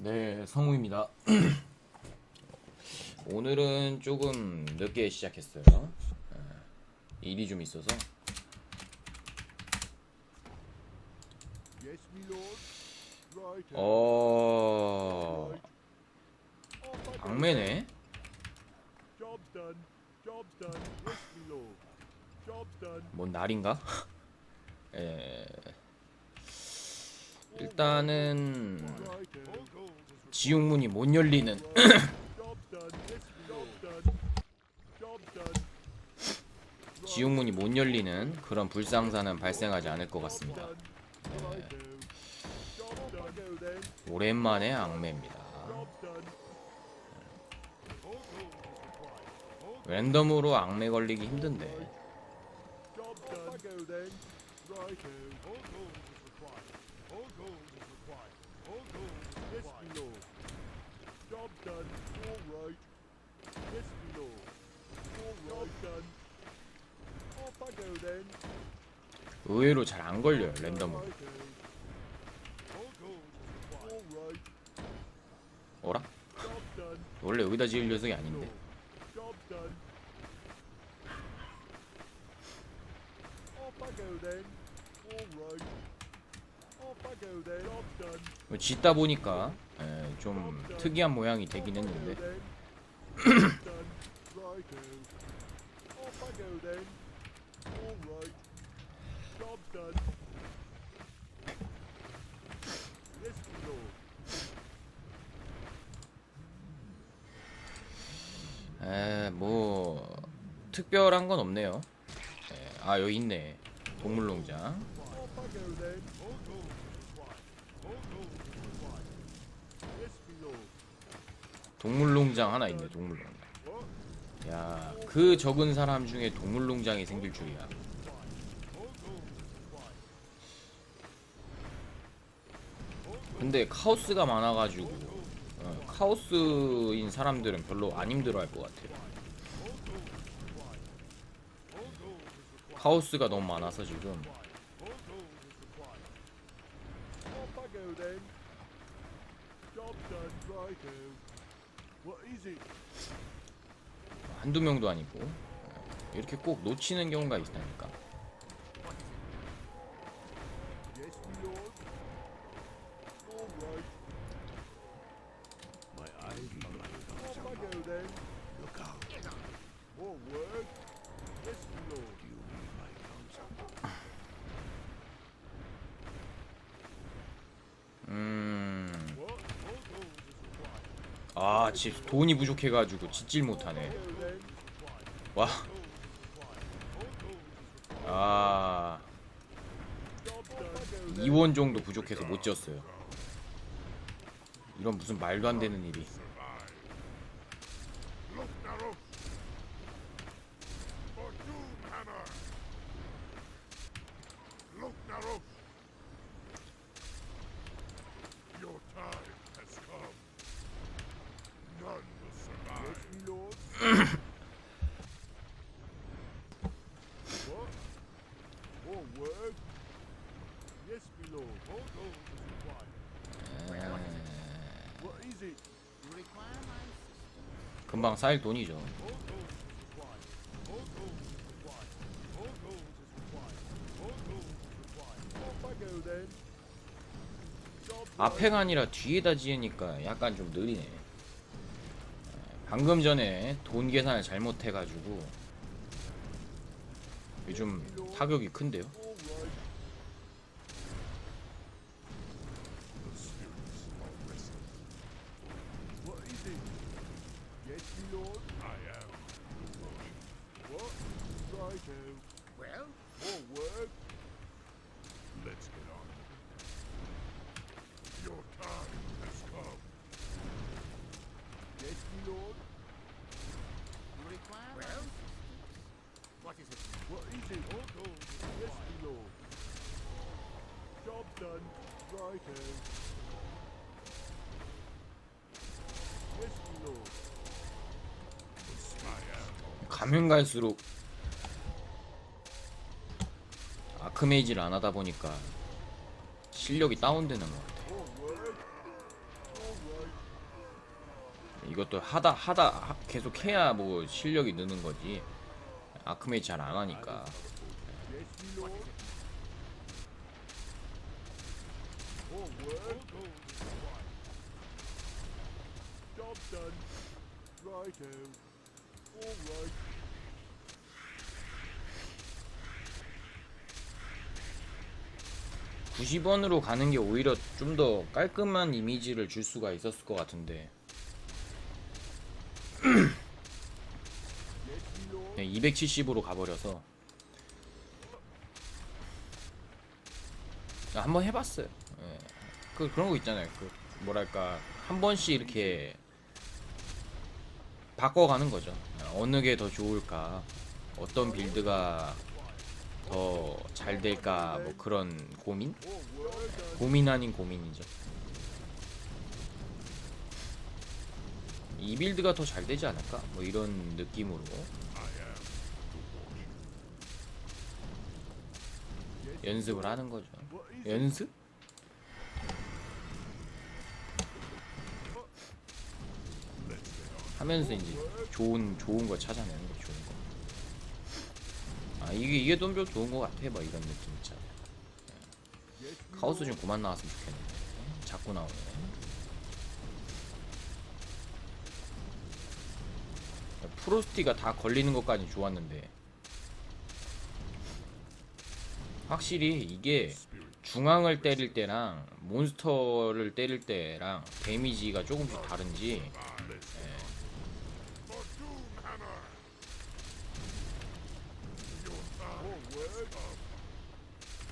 네, 성우입니다. 오늘은 조금 늦게 시작했어요. 예, 일이 좀 있어서. 어. 악매네. 뭔 날인가? 예. 일단은. 지옥문이 못 열리는. 지옥문이 못 열리는 그런 불상사는 발생하지 않을 것 같습니다. Then. 오랜만에 악매입니다. 랜덤으로 악매 걸리기 힘든데. All gold is required. All gold is is required. Yes, my lord. Job's done. All right. Yes, my lord. All right. Job's done. Off I go then. 의외로 잘 안 걸려요 랜덤으로. Righto. All gold is required. All right. 어라? Job's done. 원래 여기다 지을 녀석이 아닌데. Job's done. Off I go then. All right. 짓다 보니까 예, 좀 특이한 모양이 되긴 했는데 Job's done. Righto. Off I go then. All right. Job's done. Yes, my lord. 에, 뭐 특별한 건 없네요. 예, 아 여기 있네. 동물농장. Off I go then. All gold is required. All gold is required. Yes, my lord. 동물농장 하나 있네. 동물농장. 야, 그 적은 사람 중에 동물농장이 생길 줄이야. 근데 카오스가 많아가지고 어, 카오스인 사람들은 별로 안 힘들어할 것 같아요. 카오스가 너무 많아서 지금 한두 명도 아니고 어, 이렇게 꼭 놓치는 경우가 있다니까. Yes, my lord. All right. My eyes are like Off I go then. Look out. All word. Yes, my lord. Do you read my counsel? 음, What? All gold is 집 돈이 부족해가지고 짓질 못하네. 와, 아, Job done. 2원 정도 부족해서 못 지었어요. 이런 무슨 말도 안 되는 일이. Look, Naros! For Doomhammer! Look, Naros! Your time has come. None will survive. Yes, my lord. what? All word. Yes, my lord. All gold is required. What is it? 금방 쌓일 돈이죠. All gold is required. All gold is required. All gold is required. All gold is required. Then. Job 앞에가 아니라 뒤에다 지으니까 약간 좀 느리네. 방금 전에 돈 계산을 잘못해가지고 요즘 타격이 큰데요. All right. The spirits are resting. What is it? Yes, my lord. I am the Rosh. What? Righto. Well? All word. Let's get on. Your time has come. Yes, my lord. Well? What is it? What is it? All gold. Yes, my lord. Job done. Righto. Yes, my lord. I am. 가면 갈수록 아크메이지를 안 하다 보니까 실력이 다운되는 것 같아. 이것도 하다 하다 하- 계속 해야 뭐 실력이 느는 거지 아크메이 잘 안 하니까 Yes, my lord. Forward. Job done. Righto. All right. 구 90원으로 가는 게 오히려 좀 더 깔끔한 이미지를 줄 수가 있었을 것 같은데 Yes, my lord. 270으로 가버려서 아, 한번 해봤어요. 예. 그 그런 거 있잖아요. 그 뭐랄까 한 번씩 이렇게 바꿔가는 거죠. 어느 게 더 좋을까, 어떤 빌드가 더 잘 될까, 뭐 그런 고민? 고민 아닌 고민이죠. 이 빌드가 더 잘 되지 않을까? 뭐 이런 느낌으로 연습을 하는 거죠. 연습? 하면서 이제 좋은 좋은 거 찾아내는 거 좋은 거. 아 이게 이게 좀 좋은 거 같아. 막 이런 느낌 있잖아. My 카오스. 좀 그만 나왔으면 좋겠는데. 자꾸 나오네. 프로스티가 다 걸리는 것까지 좋았는데 확실히 이게 중앙을 때릴 때랑 몬스터를 때릴 때랑 데미지가 조금씩 다른지 Forward.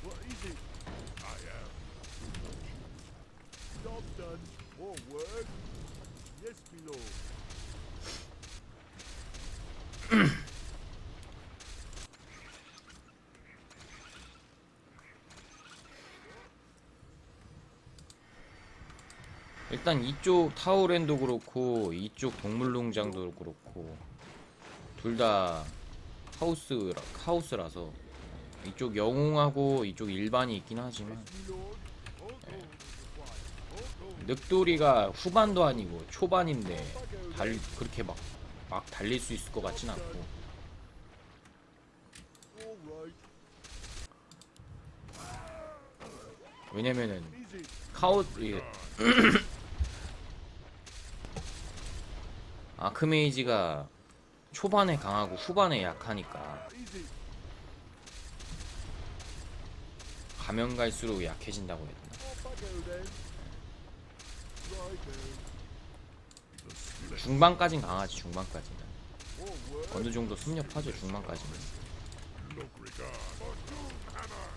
What is it? I am. Job done. Forward. Yes, my lord. 일단 이쪽 타우랜도 그렇고 이쪽 동물농장도 그렇고 둘 다 하우스라 하우스라서 이쪽 영웅하고 이쪽 일반이 있긴 하지만. All gold is required. All gold. 늑돌이가 후반도 아니고 초반인데 달. 그렇게 막 막 달릴 수 있을 것 같진 않고. 왜냐면은. 카우 이게 아크메이지가 초반에 강하고 후반에 약하니까. 가면 갈수록 약해진다고 해야 되나? All buggo then. Righto. 중반까진 강하지 중반까지는. 어느 정도 섭렵하죠 중반까지는 Look regard. Fortune hammer.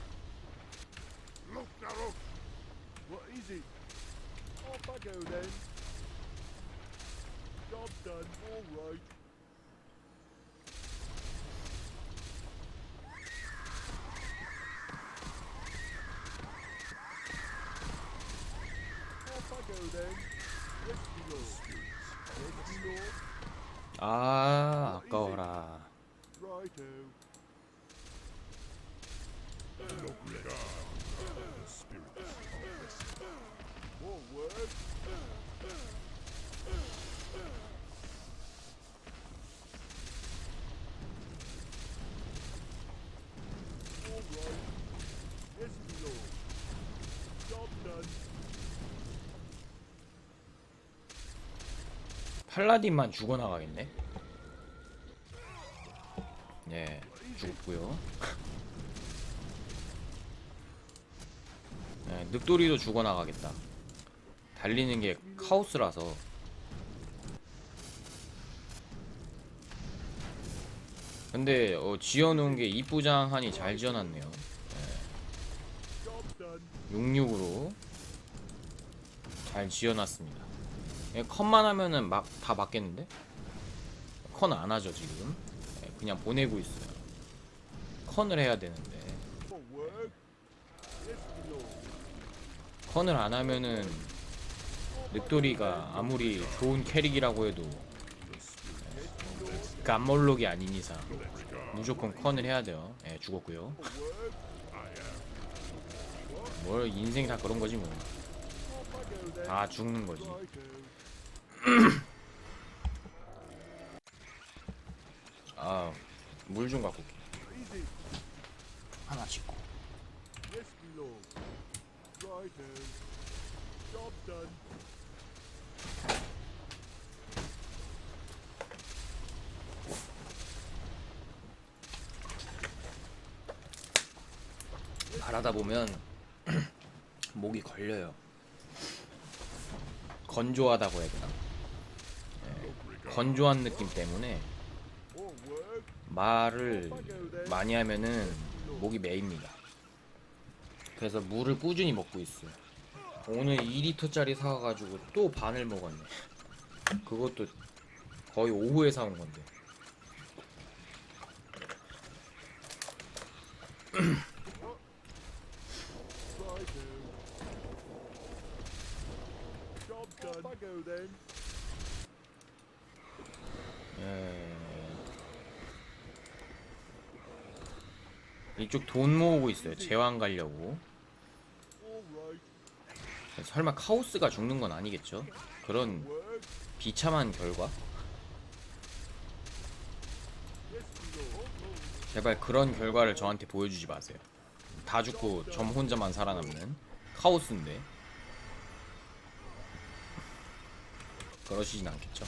Look Narok. What is it? All buggo then. Job done. All right. All buggo then. Yes, my lord. Yes, my lord. 아 아까워라 Righto. Look regard. The spirits of this. Forward. All right. Yes, my lord. Job done. 팔라딘만 죽어나가겠네. 네 죽었고요. 네, 늑돌이도 죽어나가겠다. 달리는 게 카오스라서. 근데 어, 지어놓은 게 이쁘장하니 잘 지어놨네요. done. 66으로 잘 지어놨습니다. 예, 컷만 하면은 막 다 맞겠는데? 컷안 하죠 지금? 예, 그냥 보내고 있어요. 컨을 해야 되는데. 컨을 안 하면은 늑돌이가 아무리 좋은 캐릭이라고 해도 예, 깜몰록이 아닌 이상 무조건 컨을 해야 돼요. 예, 죽었고요. 뭘 인생 다 그런 거지 뭐. 다 죽는 거지. 아, 물 좀 갖고 올게. 하나 짓고 바라다 보면 목이 걸려요. 건조하다고 해야 되나? 예, 건조한 느낌 때문에. 말을 많이 하면은 목이 메입니다. 그래서 물을 꾸준히 먹고 있어요. 오늘 2리터짜리 사가지고 또 반을 먹었네. 그것도 거의 오후에 사온 건데. Righto. Job done. Off I go then. 예. 이쪽 돈 모으고 있어요. 제왕 가려고. 설마 카오스가 죽는 건 아니겠죠? 그런. 비참한 결과? 제발 그런 결과를 저한테 보여주지 마세요. 다 죽고 점 혼자만 살아남는 카오스인데. 그러시진 않겠죠?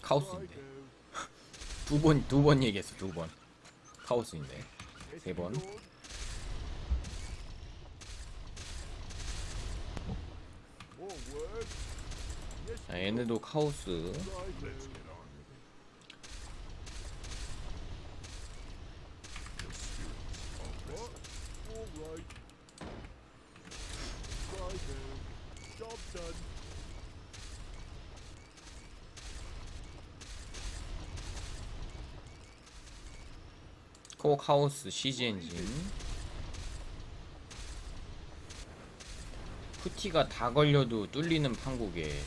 카오스인데. 두 번, 두 번 얘기했어, 두 번. 카오스인데. 세 번. 자, 얘네도 카오스. 코어 카오스 CG 엔진. 푸티가 다 걸려도 뚫리는 판국에.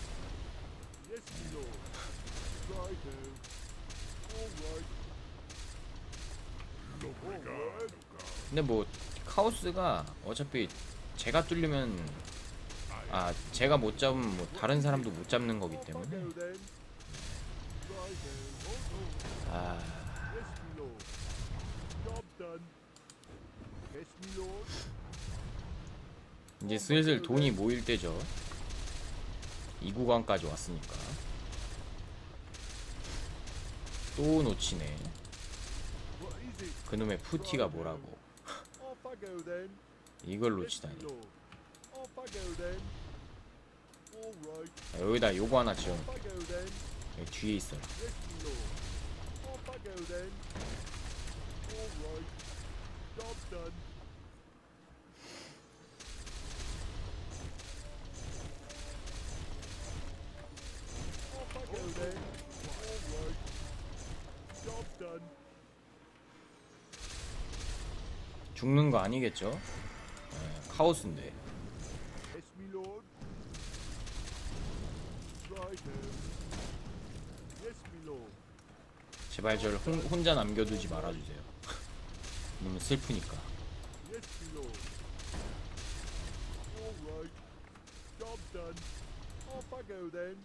근데 뭐 카오스가 어차피 제가 뚫리면 아 제가 못 잡으면 뭐 다른 사람도 못 잡는 거기 때문에. 아 Yes, my lord. Job done. Yes, my lord. 이제 슬슬 돈이 모일 때죠 이 구간까지 왔으니까 또 놓치네? 그놈의 푸티가 뭐라고. 이걸 놓치다니. 자, 여기다 요거 하나 지어. 여기 뒤에 있어요 right. Job done. 죽는 거 아니겠죠 예, 카오스인데 Yes, my lord. Righto. Yes, my lord. 제발 저를 혼, 혼자 남겨두지 말아주세요 너무 슬프니까 Yes, my lord. All right. Job done. Off I go then.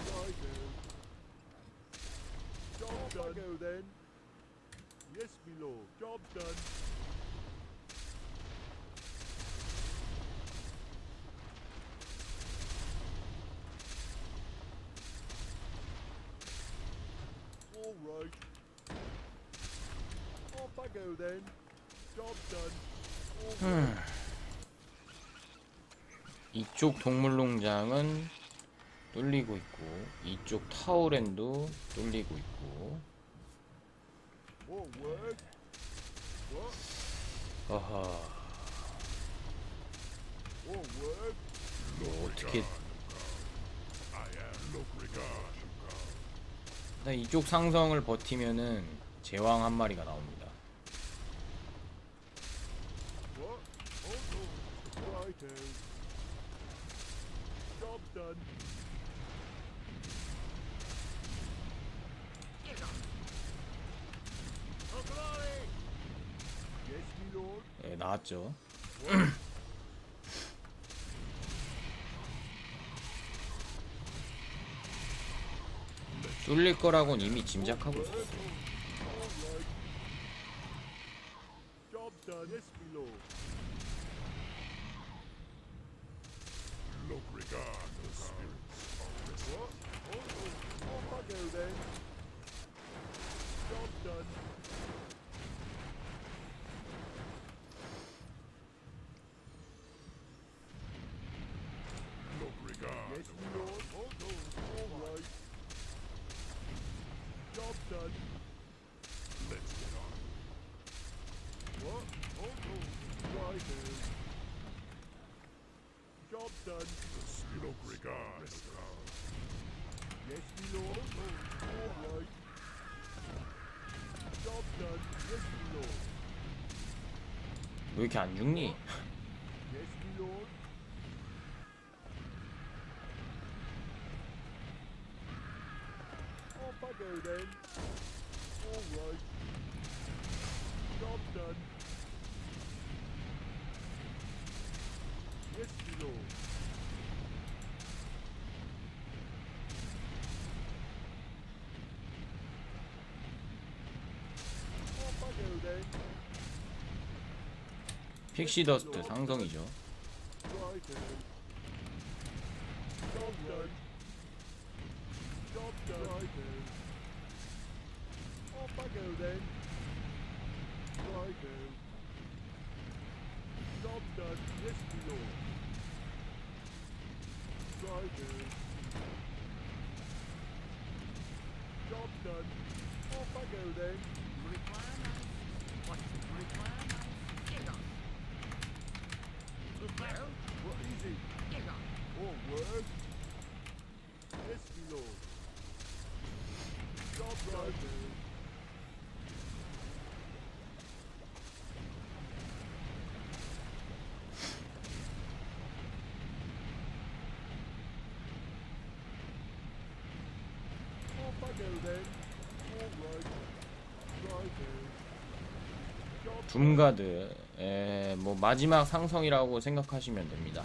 Righto. Job done. I go then. Yes, my lord. Job done. All right. Off I go then. Job done. All right. 이쪽 동물농장은 뚫리고 있고 이쪽 타우렌도 뚫리고 있고 Work. 뭐 어떻게. 일단 이쪽 상성을 버티면은 제왕 한 마리가 나옵니다 What? Hold on. Righto. Job done. Yes, my lord. 예, 나왔죠. 뚫릴 거라고는 이미 짐작하고 있었어. Alright. Job done. Yes, my lord. Look regard the spirits of this What? Oh, oh, off I go then. Job done. Look regard Yes, the my lord. Oh, oh, all right. Job done. Let's get on. What? Oh, oh, right then. Job done. The spirit Look regard the crowd. Yes, my lord. Oh, all right. Job done. Yes, my lord. 왜 이렇게 안 죽니? Yes, my lord. Off I go then. All right. Job done. Yes, my lord. Off I go then. 픽시 더스트 상성이죠. Job done. Off I go then. Right then. Job done. 둠가드, 에, 뭐 마지막 상성이라고 생각하시면 됩니다.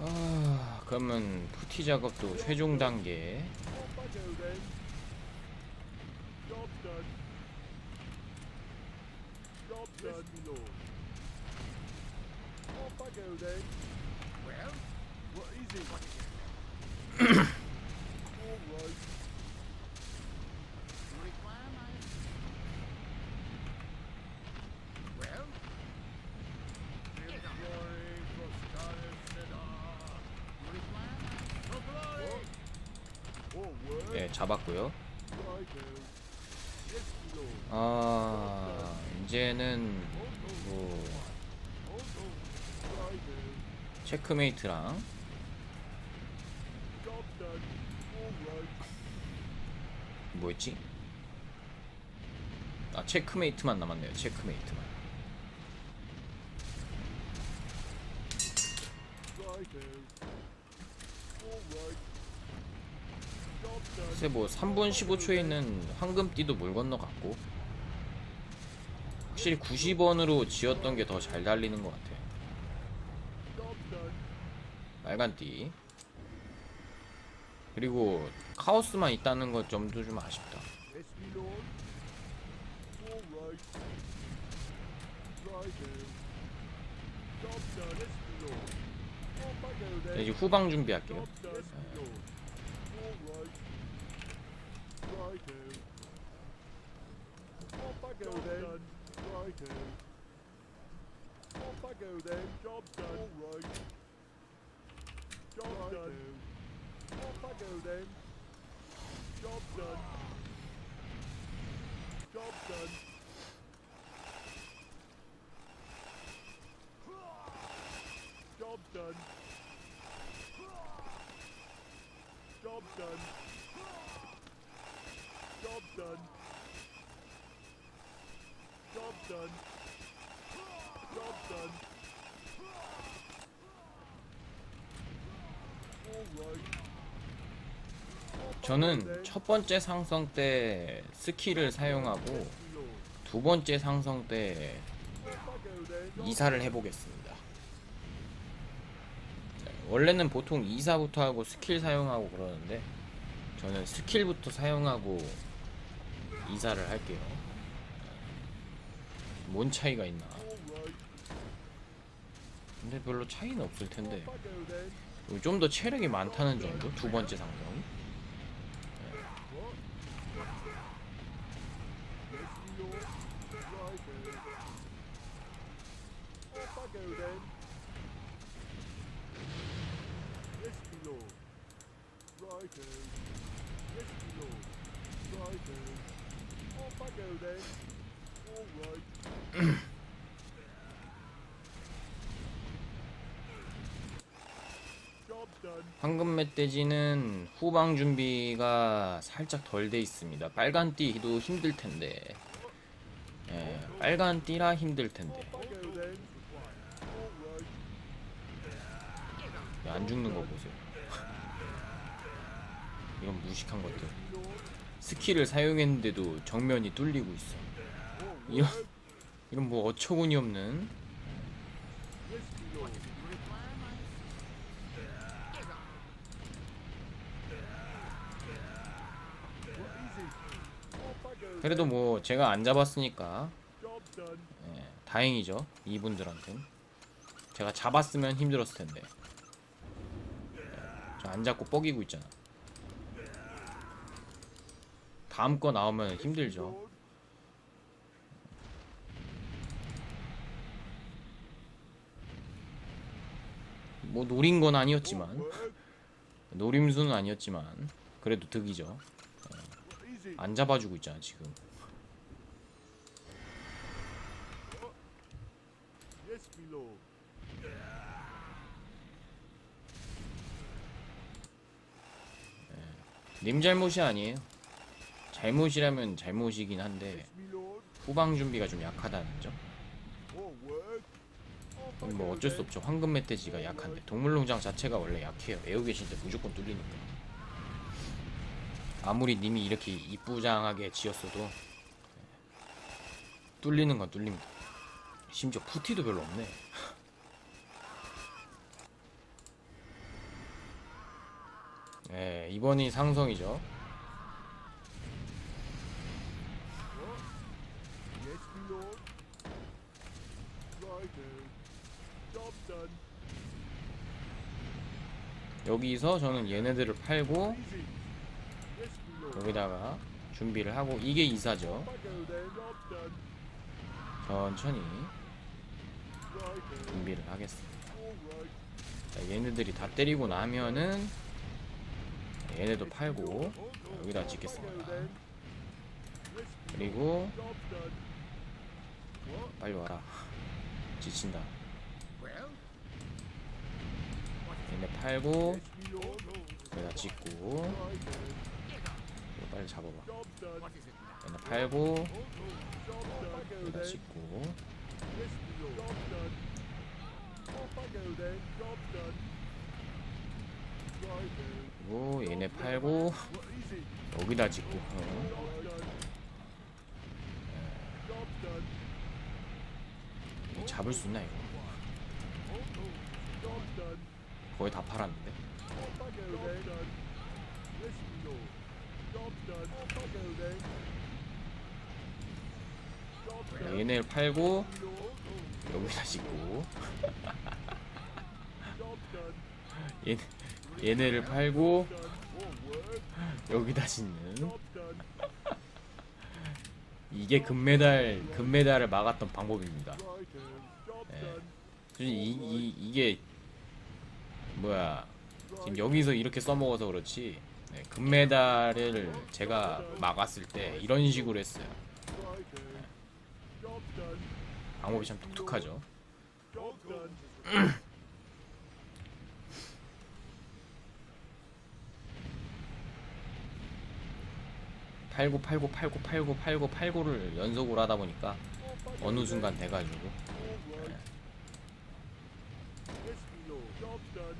아, 그러면 푸티 작업도 최종 단계. Off I go then. Job done. Job done, my lord. Off I go then. Well, what is it? All right. Well, Glory, What? All word. 예, lord. 아, 이제는 Oh, 뭐. Oh. 체크메이트랑. 뭐였지? 아, 체크메이트만 남았네요. 체크메이트만. Righto. All right. Job done. 글쎄 뭐 3분 15초에 있는 황금띠도 물 건너갔고 확실히 90원으로 지었던 게 더 잘 달리는 것 done. 빨간띠. 그리고 카오스만 있다는 것 점도 좀 아쉽다. Then. 이제 후방 준비할게요. Try to. Off I go Job's then. Done. Try to. Off I go then. Job's done. All right. Job's Try done. To. Off I go then. Job's done. Job done. Job done. Job's done. Job done. Job done. Job done. 저는 첫 번째 상성 때 스킬을 사용하고 두 번째 상성 때 이사를 해보겠습니다. 네, 원래는 보통 이사부터 하고 스킬 사용하고 그러는데 저는 스킬부터 사용하고 이사를 할게요. 뭔 차이가 있나? 근데 별로 차이는 없을 텐데. 좀 더 체력이 많다는 정도? 두 번째 상점. What? Yes, my lord. Righto. Off I go then. Yes, my lord. Righto. Yes, my lord. Righto. Off I go then. All right. Job done. 황금 멧돼지는 후방 준비가 살짝 덜 돼 있습니다. 빨간 띠도 힘들 텐데. 예, 빨간 띠라 힘들 텐데. 안 죽는 거 보세요. 이런 무식한 것들. 스킬을 사용했는데도 정면이 뚫리고 있어. 이런. 이런 뭐 어처구니 없는. 그래도 뭐 제가 안 잡았으니까. 예, 다행이죠 이분들한텐 제가 잡았으면 힘들었을 텐데 저안 잡고 뻐기고 있잖아 다음 거 나오면 힘들죠. 뭐 노린 건 아니었지만. 노림수는 아니었지만 그래도 득이죠 it? 안 잡아주고 있잖아 지금 lord. 님 잘못이 아니에요 잘못이라면 잘못이긴 한데. 후방 준비가 좀 약하다는 점 뭐 어쩔 수. 없죠. 황금 멧돼지가 약한데 동물농장 자체가 원래 약해요. 애우 계실 때 무조건 뚫리니까. 아무리 님이 이렇게 이쁘장하게 지었어도 예, 뚫리는 건 뚫립니다. 심지어 푸티도 별로 없네. 예, 이번이 상성이죠. Yes, my lord. Righto. Job done. 여기서 저는 얘네들을 팔고. 여기다가 준비를 하고 이게 이사죠. 천천히. 준비를 하겠습니다. 자, 얘네들이 다 때리고 나면은 얘네도 팔고 여기다 찍겠습니다. 그리고. 빨리 와라. 지친다. 얘네 팔고. 여기다 찍고. 이거 빨리 잡아봐. 얘네 팔고 여기다. 찍고. 그리고 얘네 팔고? 여기다 찍고 어. 잡을 수 있나 이거? 거의 다 팔았는데. 얘네를 팔고. 여기다 done. 얘, 얘네를 팔고. 여기다 짓는. 이게 금메달 금메달을 막았던 방법입니다. 예. 이, 이 이게 뭐야 지금 여기서 이렇게 써먹어서 그렇지 네, 금메달을 제가 막았을 때 이런 식으로 했어요. Done. 방법이 참 독특하죠. 팔고 팔고 팔고 팔고 팔고 팔고를 연속으로 하다 보니까 어느. 순간 돼가지고 All right. Yes, my lord. Job done.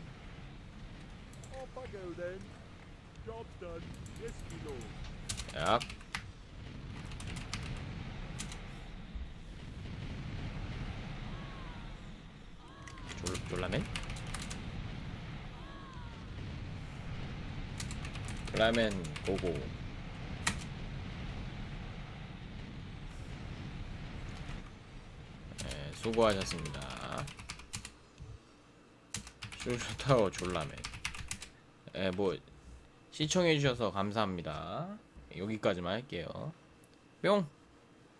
Off I go then. Job done. Yes, my lord. 약 졸라맨? 졸라맨 고고 네, 수고하셨습니다 슈슈타워 졸라맨 예, 뭐 시청해 주셔서 감사합니다. 여기까지만 할게요. 뿅